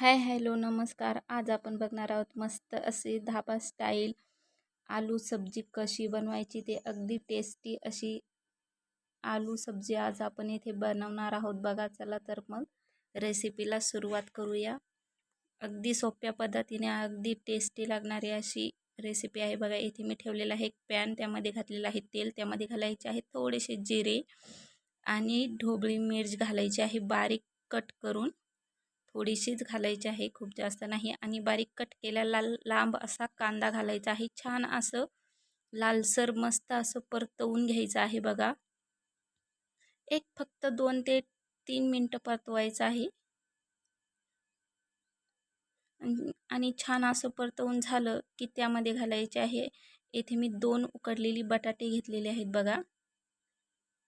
Hi hello नमस्कार. आज आपण बघणार आहोत मस्त असे धाबा स्टाईल आलू सब्जी कशी बनवायची ते अगदी टेस्टी अशी आलू सब्जी आज आपण इथे बनवणार आहोत. बघा चला तर मग रेसिपीला सुरुवात करूया. अगदी सोप्या पद्धतीने अगदी टेस्टी लागणारी अशी रेसिपी आहे. बघा इथे मी ठेवलेला आहे एक पॅन त्यामध्ये घातलेलं आहे तेल. त्यामध्ये घालायचे आहे थोडेसे जिरे आणि ढोबळी मिर्च घालायची आहे. बारीक कट करून थोडीशीच घालायची आहे खूप जास्त नाही. आणि बारीक कट केलेला लांब असा कांदा घालायचा आहे. छान असं लालसर मस्त असं परतवून घ्यायचं आहे बघा. एक फक्त दोन ते तीन मिनटं परतवायचं आहे. आणि छान असं परतवून झालं की त्यामध्ये घालायचे आहे. येथे मी दोन उकडलेली बटाटे घेतलेले आहेत बघा.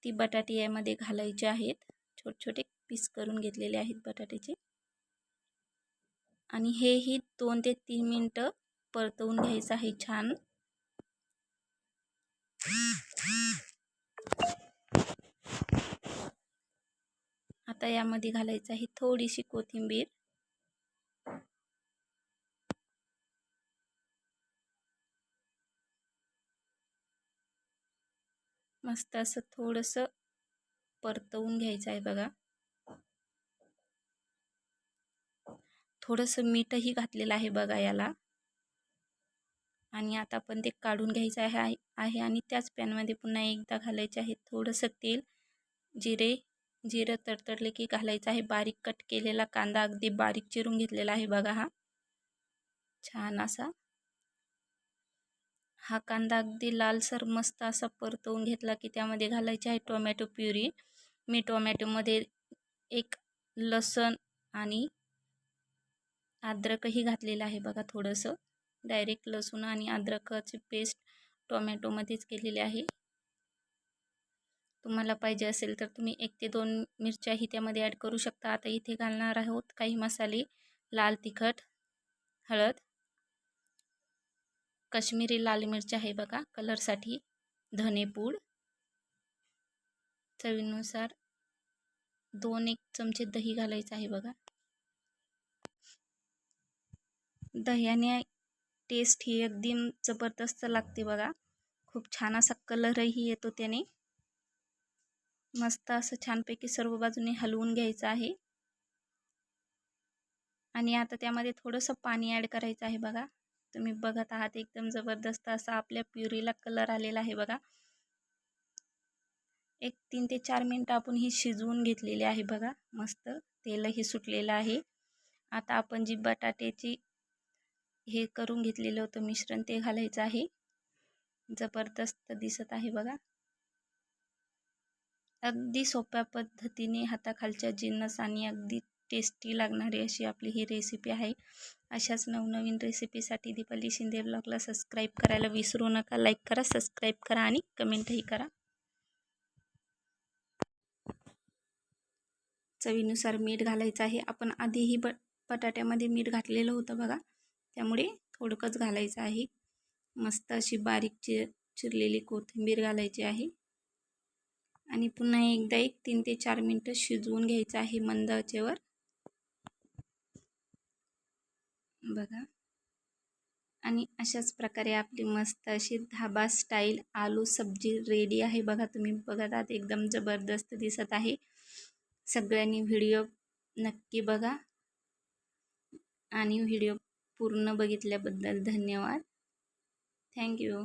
ती बटाटे यामध्ये घालायचे आहेत. छोटे छोटे पीस करून घेतलेले आहेत बटाट्याचे. आणि हेही दोन ते तीन मिनटं परतवून घ्यायचं आहे छान. आता यामध्ये घालायचं आहे थोडीशी कोथिंबीर. मस्त असं थोडंसं परतवून घ्यायचं आहे बघा. थोडंसं मीठही घातलेलं आहे बघा याला. आणि आता आपण ते काढून घ्यायचं आहे आहे आणि त्याच पॅनमध्ये पुन्हा एकदा घालायचे आहे थोडंसं तेल जिरे जिरं तडतडले की घालायचं आहे. बारीक कट केलेला कांदा अगदी बारीक चिरून घेतलेला आहे बघा हा. छान असा. हा कांदा अगदी लालसर मस्त असा परतवून घेतला की त्यामध्ये घालायचे आहे टोमॅटो प्युरी. मी टोमॅटोमध्ये एक लसण आणि अद्रकही घातलेलं आहे बघा थोडंसं. डायरेक्ट लसूण आणि अद्रकाची पेस्ट टोमॅटोमध्येच केलेली आहे. तुम्हाला पाहिजे असेल तर तुम्ही एक ते दोन मिरच्याही त्यामध्ये ॲड करू शकता. आता इथे घालणार आहोत काही मसाले लाल तिखट हळद कश्मीरी लाल मिरची आहे बघा कलरसाठी धनेपूड. चवीनुसार दोन एक चमचे दही घालायचं आहे बघा. दह्याने टेस्ट ही एकदम जबरदस्त लागते बघा. खूप छान असा कलरही येतो त्याने. मस्त असं छानपैकी सर्व बाजूने हलवून घ्यायचं आहे. आणि आता त्यामध्ये थोडंसं पाणी ॲड करायचं आहे बघा. तुम्ही बघत आहात एकदम जबरदस्त असा आपल्या प्युरीला कलर आलेला आहे बघा. एक तीन ते चार मिनटं आपण ही शिजवून घेतलेली आहे बघा. मस्त तेलही सुटलेलं आहे. आता आपण जी बटाट्याची हे करून घेतलेलं होतं मिश्रण ते घालायचं आहे. जबरदस्त दिसत आहे बघा. अगदी सोप्या पद्धतीने हाताखालच्या जिन्नस आणि अगदी टेस्टी लागणारी अशी आपली ही रेसिपी आहे. अशाच नवनवीन रेसिपीसाठी दीपाली शिंदे ब्लॉगला सबस्क्राईब करायला विसरू नका. लाईक करा सबस्क्राईब करा आणि कमेंटही करा. चवीनुसार मीठ घालायचं आहे. आपण आधीही ब बटाट्यामध्ये मीठ घातलेलं होतं बघा. त्यामुळे थोडकंच घालायचं आहे. मस्त अशी बारीक चि चिरलेली कोथिंबीर घालायची आहे. आणि पुन्हा एकदा एक तीन ते चार मिनटं शिजवून घ्यायचं आहे मंद आचेवर. बघा. आणि अशाच प्रकारे आपली मस्त अशी धाबा स्टाईल आलू सब्जी रेडी आहे. बघा तुम्ही बघत आहात एकदम जबरदस्त दिसत आहे. सगळ्यांनी व्हिडिओ नक्की बघा. आणि व्हिडिओ पूर्ण बघितल्याबद्दल धन्यवाद. थँक्यू